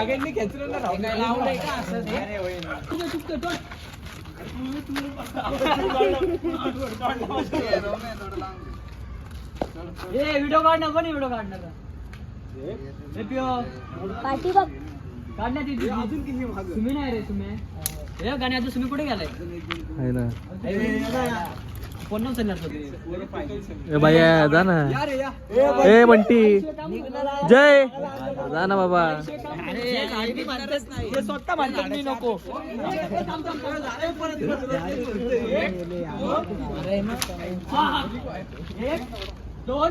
12 o'clock midnight. आता हात लावतोय दोन तीन सगळ्यांनी खेचलं व्हिडिओ काढ नको व्हिडिओ काढ नका पाठी बघ. काढण्यात येते अजून किती तुम्ही नाही रे तुम्ही हे गाणे आता तुम्ही कुठे गेलाय? ना. कोण ए बाया जा ना. ए बंटी. जय. जा ना बाबा. नको. एक दोन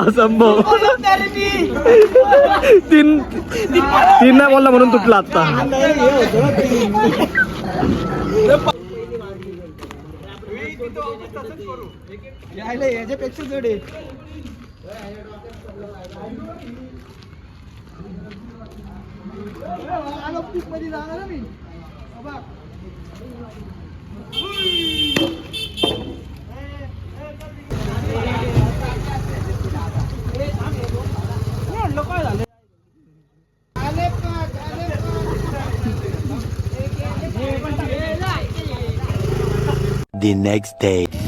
असंभव. तीन तीन नाही बोलला म्हणून तुटला आता याच्यापेक्षा जड जोडे The next day.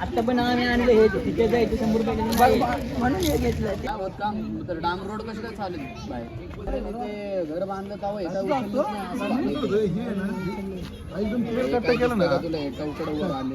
आता पण आम्ही आणले हे तिथे जायचे शंभर रुपये म्हणून हे घेतलं काम तर डांग रोड कसं काय चालेल? बाहेर. घर बांधलं तावं एका केलं ना? तुला एका उकडं वर आले.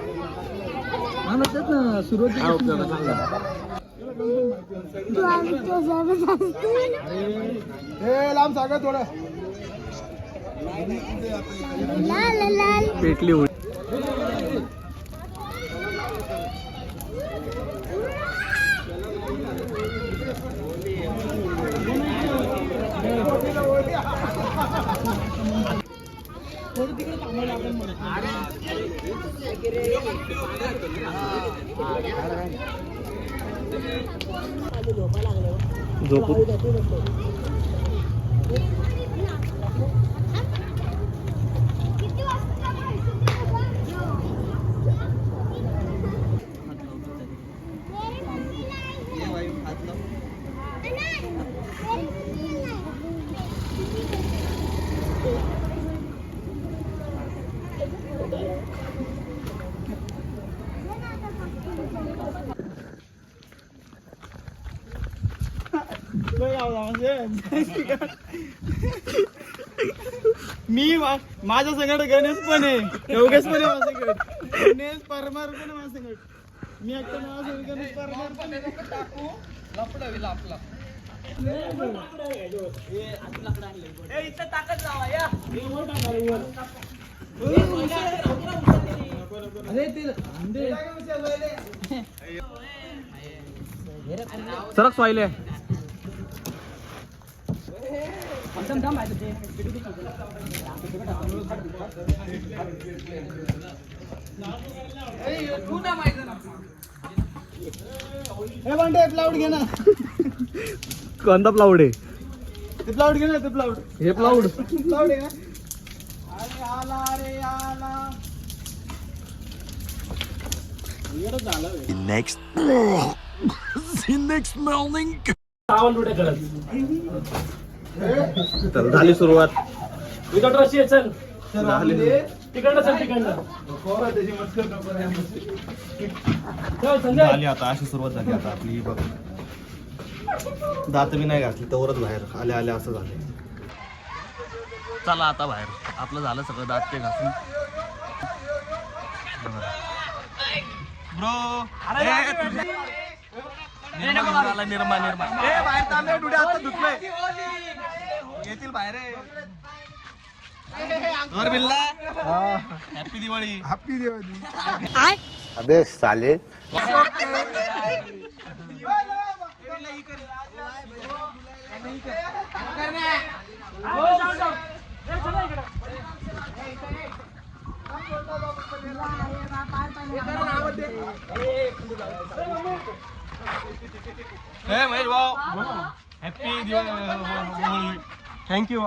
हे लांब सांगा थोडं. लाल लाल पेटली होळी झोपू मी माझ्या संगत गणेश पण आहे. योगेश पण आहे माझ्या गणेश परमार पण आहे माझ्या संगत मी एकटा माझ्या संगत गणेश परमार पण आहे. सरक स्वाईले. हे म्हणते प्लाउड घे ना. कोणता प्लाउड आहे? ते प्लाउड घे ना ते प्लाउड हे प्लाउड प्लाउड आहे ना? अरे आला रे आला. Next. the next morning. तर झाली सुरुवात झाली आता अशी सुरुवात झाली आता आपली बघ. दात बी नाही घातली तवरच बाहेर. आल्या आल्या असं झालं. चला आता बाहेर. आपलं झालं सगळं दात ते घासून. ब्रो. निर्मा निर्मा आता धुतले येतील बाहेर. घर बिल्ला हॅपी दिवाळी हॅपी दिवाळी अबे साले. हे महेश भाऊ. हॅपी दिवाळी थँक्यू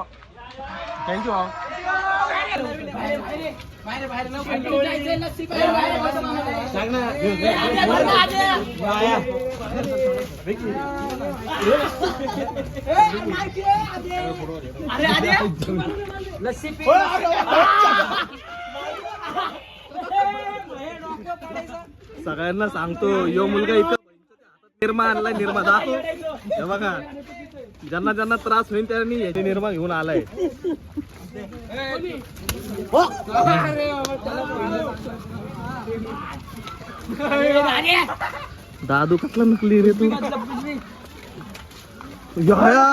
थँक्यू भाऊ सगळ्यांना सांगतो यो मुलगा इथं निर्मा आणलाय निर्मा दाखव हे बघा ज्यांना ज्यांना त्रास होईल त्यांनी याचे निर्मा घेऊन आलाय. दादू कसला नकली रे तू? याया!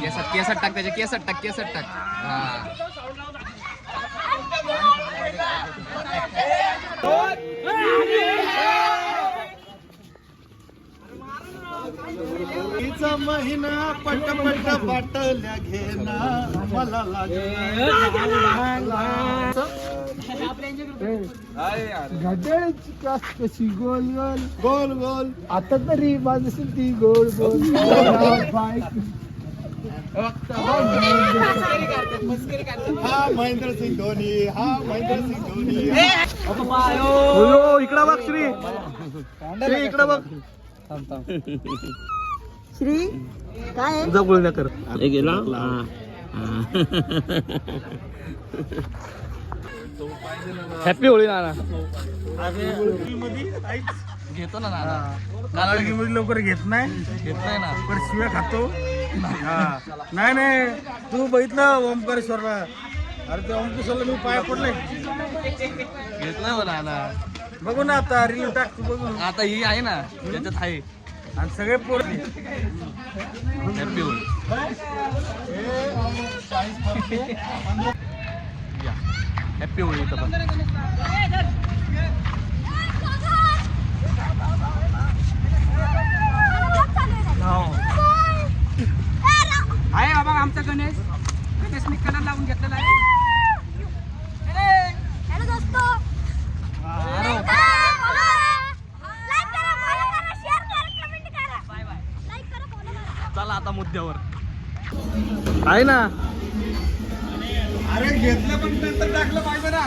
केसट केसट टाक त्याच्या केसट टाक केसट टाक। हा। तिचा महिना पट पट बाटल्या घेना मला कास कशी गोल गोल गोल गोल आता तरी माझी ती गोल गोल हा महेंद्र सिंग धोनी हा महेंद्र सिंग धोनी हो इकडं बघ श्री श्री इकडं बघ श्री काय आहे? जगुळ कर. गेला हॅपी होळी नाना. घेतो ना नाना. मध्ये लवकर घेत नाही. घेत नाही ना. पण शिव्या खातो. हा. नाही नाही. तू बघितलं ओंकारेश्वरला? अरे ते ओंकारेश्वरला मी पाय पडले घेत नाही हो नाना. बघू ना आता रील टाक तू बघू. आता ही आहे ना त्याच्यात आहे. आणि सगळे पोर हॅपी होळी या. हॅपी होळी पण. आहे बाबा आमचा गणेश. गणेश मी कलर लावून घेतलेला आहे. चला आता मुद्द्यावर. आहे ना? अरे घेतलं पण नंतर टाकलं पाहिजे ना.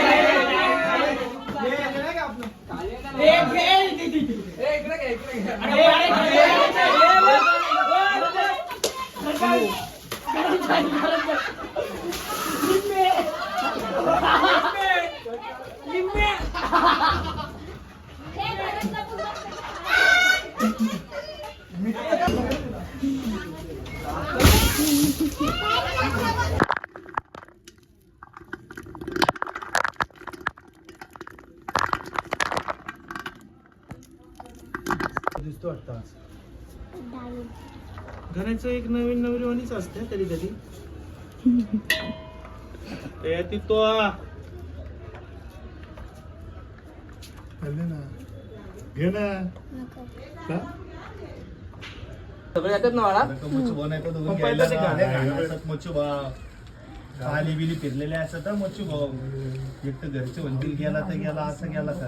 दिसतो वाटतं आज. घराचं एक नवीन नवरीवाणीच असते कधी कधी. ए ती तो घे ना. सगळे येतात ना मला खाली बिली फिरलेले असं तर मच्छू भाऊ. एक तर घरचे म्हणतील गेला तर गेला असं गेला का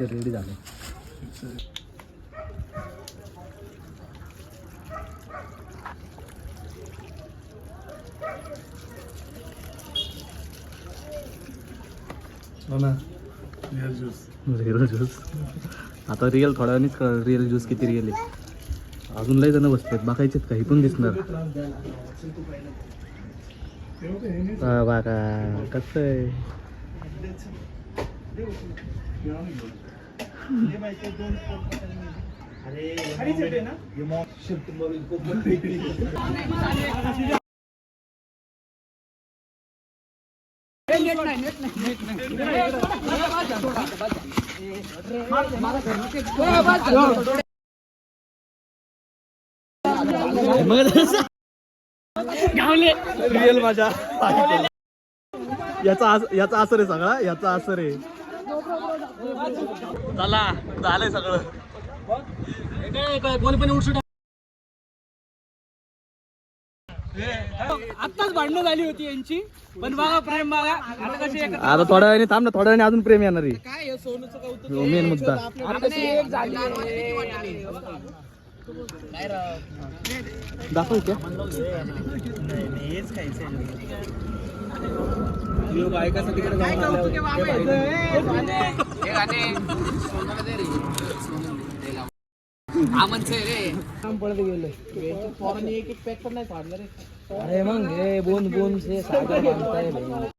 पाहिजे रेडी झालं. हो ना? रिअल ज्यूस आता रिअल थोड्या वेळानेच कळलं रिअल ज्यूस किती रिअल आहे. अजून लय जण बसलेत बघायचेत काही पण दिसणार. बघा कसं आहे? रिअल माझ्या याचा आस- याचा असर आहे सगळा याचा असर आहे. चला झालंय सगळं. आत्ताच भांडणं झाली होती यांची. पण बघा प्रेम बघा. आता कशी आता थोड्या वेळाने थांब ना थोड्या वेळाने अजून प्रेम येणार आहे. काय आहे, सोनूचं कौतुक? मेन मुद्दा. काय राव? दाखव एक एक पॅक पण नाही फाडलं रे. अरे मग हे बोन बोन से सागर बांधताय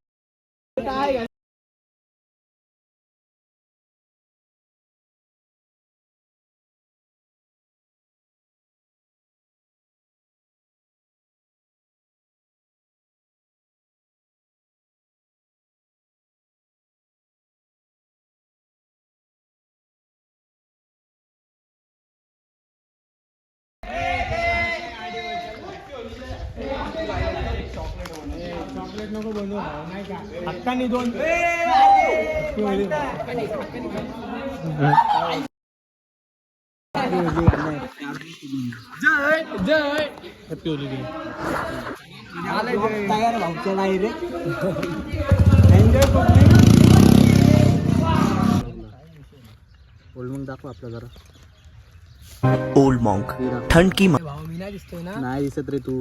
बनवू नाही का हक्कानी दोन जय जय. तयार भाऊच्या नाही रे. मग दाखव आपलं जरा. ओल्ड मॉन्क ठंड की भाऊ मी नाही दिसतोय ना? नाही दिसत रे तू.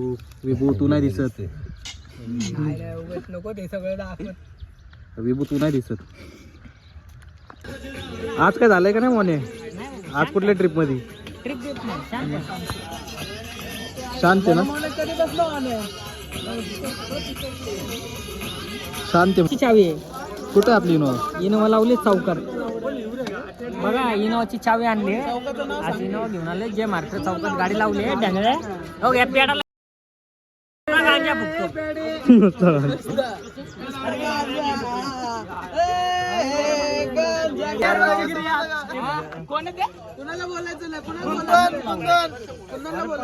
विभू तू नाही दिसत. नाही नाही उगाच नको ते सगळं दाखवत. विभू तू नाही दिसत. आज काय झालंय का नाही मोने? आज कुठल्या ट्रिपमध्ये? ट्रिप देत नाही शांत आहे. ना? मला कधी बसलो आलं शांत आहे. ची चावी आहे. कुठं आहे आपली इनोवा? इनोवा लावली चौकार बघा इनोवाची चावी आणली आज इनोवा घेऊन आले जे मार्केट चौकात गाडी लावली आहे ढंगळ्या हो गांजा फुकतो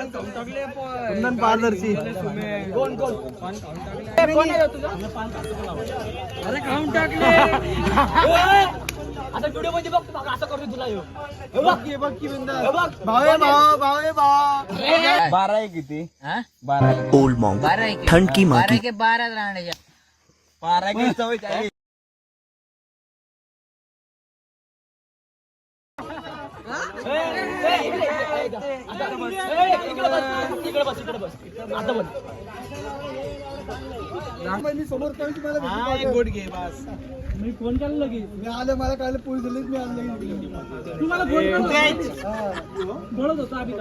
कुंदन पारदर्शी अरे खाऊन टाकले आता व्हिडिओमध्ये बघतो बघा असं करतो तुला ह्यो. हे बघ. हे बघ की बिंदास. हे बघ. आहे भाऊ बारा आहे किती? हा? बारा आहे. ओल्ड मॉन्क बारा आहे की? ठंड की माँ बारा की के बारा राहण्याच्या बारा की चव्वेचाळीस आहे. मी समोर काढून मला एक गोट घे बस. मी फोन केला लगेच. मी आलं मला कळलं पोलीस आले मी आलं. तुम्हाला फोन बोलत होता आम्ही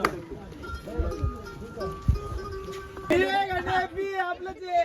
आपलं ते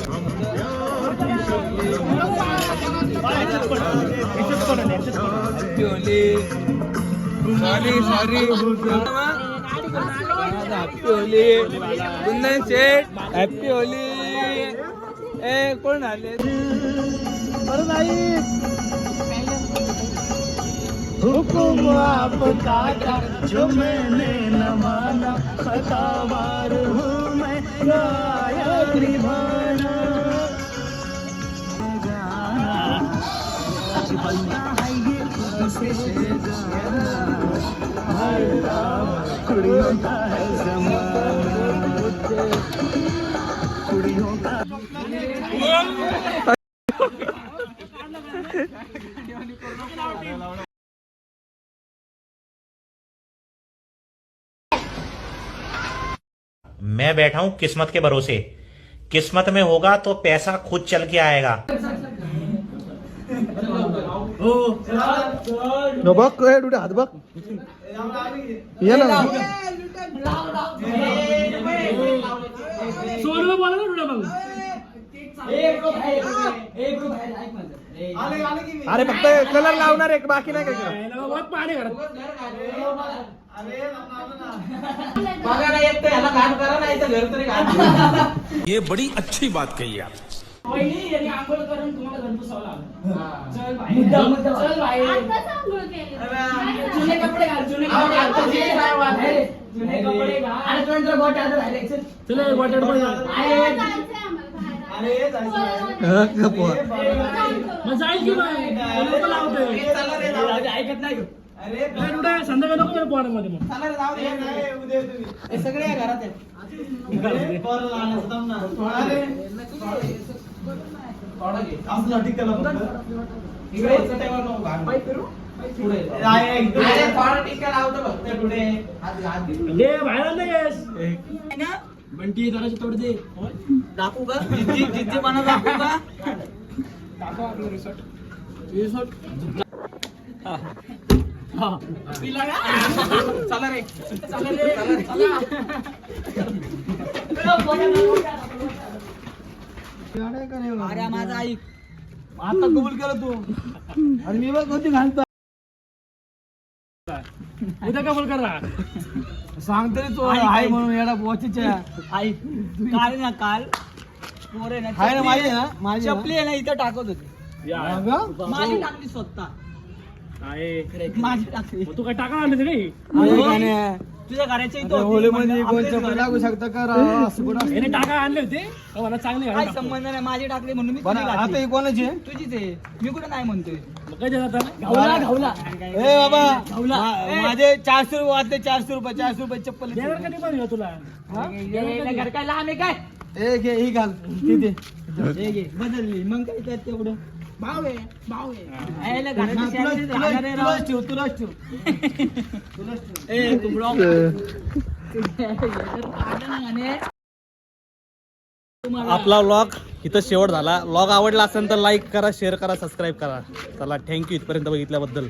अशी पण हॅपी होली कुंदन शेठ हॅपी होली ए कोण आले बरं नाही हुकुम आपका था जो मैंने न माना खतावार हूँ मैं मैं बैठा हूँ किस्मत के भरोसे। किस्मत में होगा तो पैसा खुद चल के आएगा। न बघ ए, डुडे हात बघ ये ना। सोनू बोला ना तुला मग अरे फक्त कलर लावणार एक बाकी नाही काय पाणी घरात. ये बड़ी अच्छी बात कही आप पहिली यांनी आंघोळ करून तुम्हाला घर पुसावं लागलं चल बाहेर चल बाहेर जुने कपडे घाल जुने कपडे घाल. जुने कपडे घाल. मग जाईल की मग लोक लावतोय ऐकत नाही अरे कुठे संध्याकाळी नको गेलं पोरामध्ये मग. सगळे या घरात आहे बंटी जराशी तोड दे. दाखवू का? जिद्दी जिद्दीपणा दाखवू. का? टाकू आपलं रिसॉर्ट रिसॉर्ट पिला का? चला रे. चला रे. चला. अरे माझा ऐक आता कबूल केलं तू मी बघ कोणती घालतो उद्या कबूल करा सांगतो रे तो आहे म्हणून येडा वॉचीच्या ऐक काल ना काल पोर आहे ना आहे ना चपली- माझी ना माझी ना? चपली आहे ना इथं टाकत होती? माझी टाकली स्वतः माझी टाकली तू काय टाका आणलं काही अरे गाण्या. तुझ्या घराच्या इथं अरे होती. होलीमध्ये कोण आपलेच चपल घर. लागू शकतं का राव? असं कुठं असतं? याने टाका आणले होते का मला चांगले काही संबंध नाही माझी टाकली म्हणून मी बरं तुझी आता घातली. ही कोणाची आहे? तुझीच आहे मी कुठे नाही म्हणतोय काय देतात आता? घावला घावला ए बाबा घावला. मा- माझे चारशे रुपये वाटले चारशे रुपये चारशे रुपये चप्पल देणार पण ह्यो तुला हे घर काय लहान आहे काय ए घे ही घाल किती हे घे बदलली मग काय त्यात तेवढं भाव आहे भाव आहे यायला घराची तुलाच- salary तुलाच- राहणार आहे राव. तुलाच ठेव तुलाच ठेव ए, तू block. काढलं ना गाणे. तुम्हाला- आपला व्लॉग इथं शेवट झाला व्लॉग आवडला असेल तर लाईक करा शेअर करा सबस्क्राईब करा चला थँक्यू इथपर्यंत बघितल्याबद्दल